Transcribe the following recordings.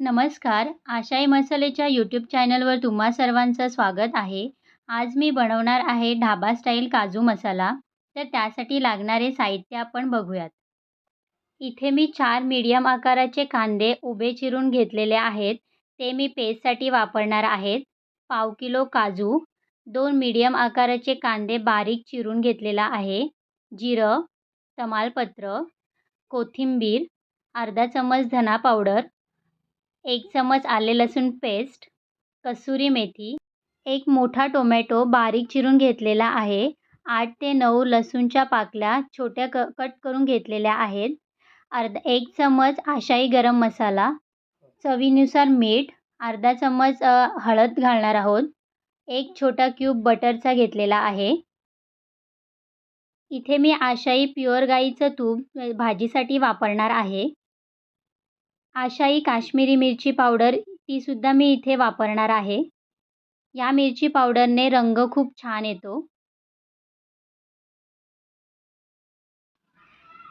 नमस्कार आशाई मसालेच्या यूट्यूब चॅनलवर तुम्हा सर्वांचं स्वागत आहे. आज मी बनवणार आहे ढाबा स्टाईल काजू मसाला. तर त्यासाठी लागणारे साहित्य आपण बघूयात. इथे मी चार मीडियम आकाराचे कांदे उभे चिरून घेतलेले आहेत. ते मी पेस्टसाठी वापरणार आहेत. पाव किलो काजू दोन मीडियम आकाराचे कांदे बारीक चिरून घेतलेला आहे. जिरं तमालपत्र कोथिंबीर अर्धा चम्मच धना पावडर एक चमच आले लसूण पेस्ट कसुरी मेथी एक मोठा टोमॅटो बारीक चिरून घेतलेला आहे आठ ते नऊ लसूणच्या पाकल्या छोट्या क कट करून घेतलेल्या आहेत अर्धा एक चमच आशाई गरम मसाला चवीनुसार मीठ अर्धा चम्मच हळद घालणार आहोत एक छोटा क्यूब बटरचा घेतलेला आहे. इथे मी आशाई प्युअर गाईचं तूप भाजीसाठी वापरणार आहे. आशाई काश्मीरी मिरची पावडर तीसुद्धा मी इथे वापरणार आहे. या मिरची पावडरने रंग खूप छान येतो.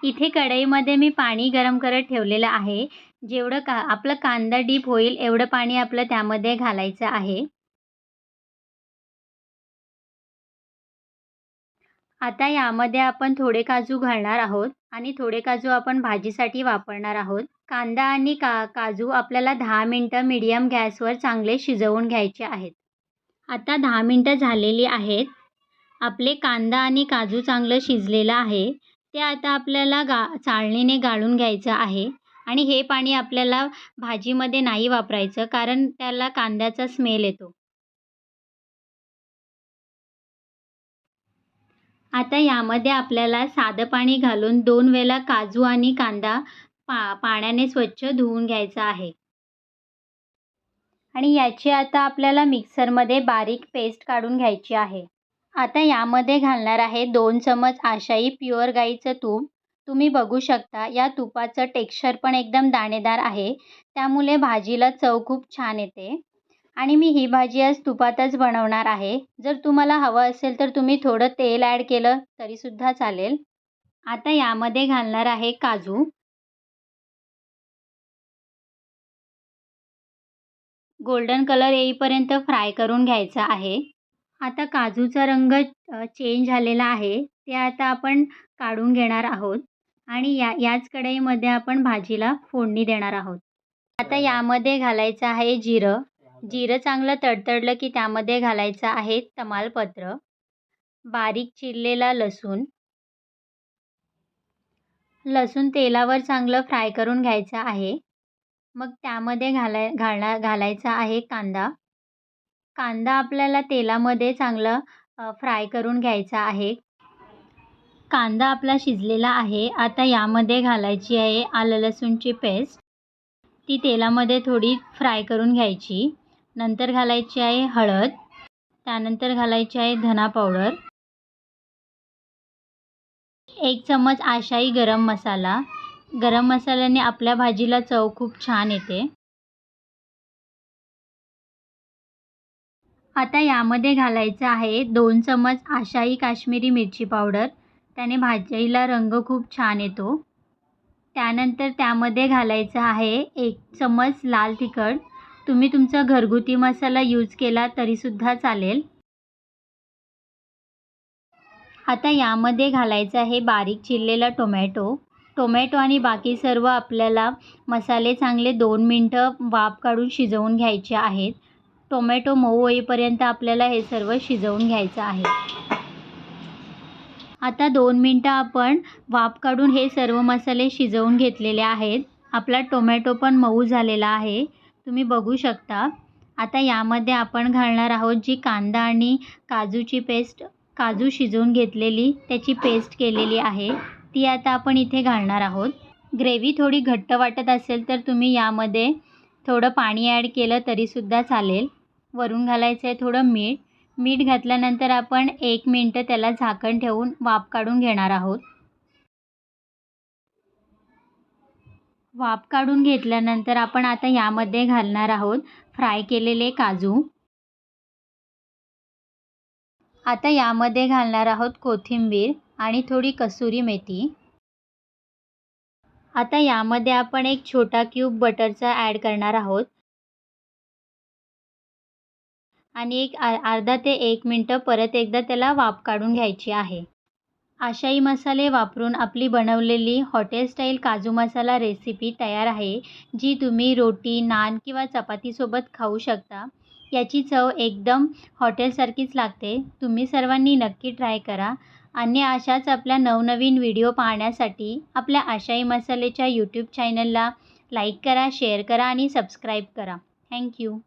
इथे कढईमध्ये मी पाणी गरम करत ठेवलेलं आहे. जेवढं का आपलं कांदा डीप होईल एवढं पाणी आपलं त्यामध्ये घालायचं आहे. आता यामध्ये आपण थोडे काजू घालणार आहोत आणि थोडे काजू आपण भाजीसाठी वापरणार आहोत. कांदा आणि का काजू आपल्याला दहा मिनटं मीडियम गॅसवर चांगले शिजवून घ्यायचे आहेत. आता दहा मिनटं झालेली आहेत. आपले कांदा आणि काजू चांगलं शिजलेलं आहे. ते आता आपल्याला गा चाळणीने गाळून घ्यायचं आहे. आणि हे पाणी आपल्याला भाजीमध्ये नाही वापरायचं कारण त्याला कांद्याचा स्मेल येतो. आता यामध्ये आपल्याला साधं पाणी घालून दोन वेळा काजू आणि कांदा पा पाण्याने स्वच्छ धुवून घ्यायचा आहे. आणि याची आता आपल्याला मिक्सरमध्ये बारीक पेस्ट काढून घ्यायची आहे. आता यामध्ये घालणार आहे दोन चमच आशाई प्युअर गाईचं तूप. तुम्ही बघू शकता या तुपाचं टेक्स्चर पण एकदम दाणेदार आहे. त्यामुळे भाजीला चव खूप छान येते. आणि मी ही भाजी आज तुपातच बनवणार आहे. जर तुम्हाला हवं असेल तर तुम्ही थोडं तेल ॲड केलं तरीसुद्धा चालेल. आता यामध्ये घालणार आहे काजू. गोल्डन कलर येईपर्यंत फ्राय करून घ्यायचा आहे. आता काजूचा रंग चेंज झालेला आहे. ते आता आपण काढून घेणार आहोत आणि या याच कढईमध्ये आपण भाजीला फोडणी देणार आहोत. आता यामध्ये घालायचं आहे जिरं. जिरं चांगलं तडतडलं की त्यामध्ये घालायचं आहे तमालपत्र बारीक चिरलेला लसूण. लसूण तेलावर चांगलं फ्राय करून घ्यायचं आहे. मग त्यामध्ये घालाय घालणार घालायचा आहे कांदा. कांदा आपल्याला तेलामध्ये चांगलं फ्राय करून घ्यायचा आहे. कांदा आपला शिजलेला आहे. आता यामध्ये घालायची आहे आलं लसूणची पेस्ट. ती तेलामध्ये थोडी फ्राय करून घ्यायची. नंतर घालायची आहे हळद. त्यानंतर घालायची आहे धना पावडर. एक चम्मच आशाई गरम मसाला. गरम मसाल्याने आपल्या भाजीला चव खूप छान येते. आता यामध्ये घालायचं आहे दोन चमच आशाई काश्मीरी मिरची पावडर. त्याने भाजीला रंग खूप छान येतो. त्यानंतर त्यामध्ये घालायचं आहे एक चमच लाल तिखट. तुम्ही तुमचा घरगुती मसाला यूज केला तरीसुद्धा चालेल. आता यामध्ये घालायचं आहे बारीक चिरलेला टोमॅटो. टोमॅटो आणि बाकी सर्व आपल्याला मसाले चांगले दोन मिनटं वाफ काढून शिजवून घ्यायचे आहेत. टोमॅटो मऊ होईपर्यंत आपल्याला हे सर्व शिजवून घ्यायचं आहे. आता दोन मिनटं आपण वाफ काढून हे सर्व मसाले शिजवून घेतलेले आहेत. आपला टोमॅटो पण मऊ झालेला आहे. तुम्ही बघू शकता. आता यामध्ये आपण घालणार आहोत जी कांदा आणि काजूची पेस्ट काजू शिजवून घेतलेली त्याची पेस्ट केलेली आहे. ती आता आपण इथे घालणार आहोत. ग्रेव्ही थोडी घट्ट वाटत असेल तर तुम्ही यामध्ये थोडं पाणी ॲड केलं तरीसुद्धा चालेल. वरून घालायचं आहे थोडं मीठ. मीठ घातल्यानंतर आपण एक मिनटं त्याला झाकण ठेवून वाफ काढून घेणार आहोत. वाफ काढून घेतल्यानंतर आपण आता यामध्ये घालणार आहोत फ्राय केलेले काजू. आता यामध्ये घालणार आहोत कोथिंबीर. आणि थोडी कसुरी मेथी. आता यामध्ये आपण एक छोटा क्यूब बटरचा ॲड करणार आहोत. आणि एक अर्धा ते एक मिनटं परत एकदा त्याला वाफ काढून घ्यायची आहे. आशाई मसाले वापरून आपली बनवलेली हॉटेल स्टाईल काजू मसाला रेसिपी तयार आहे जी तुम्ही रोटी नान किंवा चपातीसोबत खाऊ शकता. याची चव एकदम हॉटेलसारखीच लागते. तुम्ही सर्वांनी नक्की ट्राय करा. आणि अशाच आपल्या नवनवीन व्हिडिओ पाहण्यासाठी आपल्या आशाई मसालेच्या यूट्यूब चॅनलला लाईक करा शेअर करा आणि सबस्क्राईब करा. थँक्यू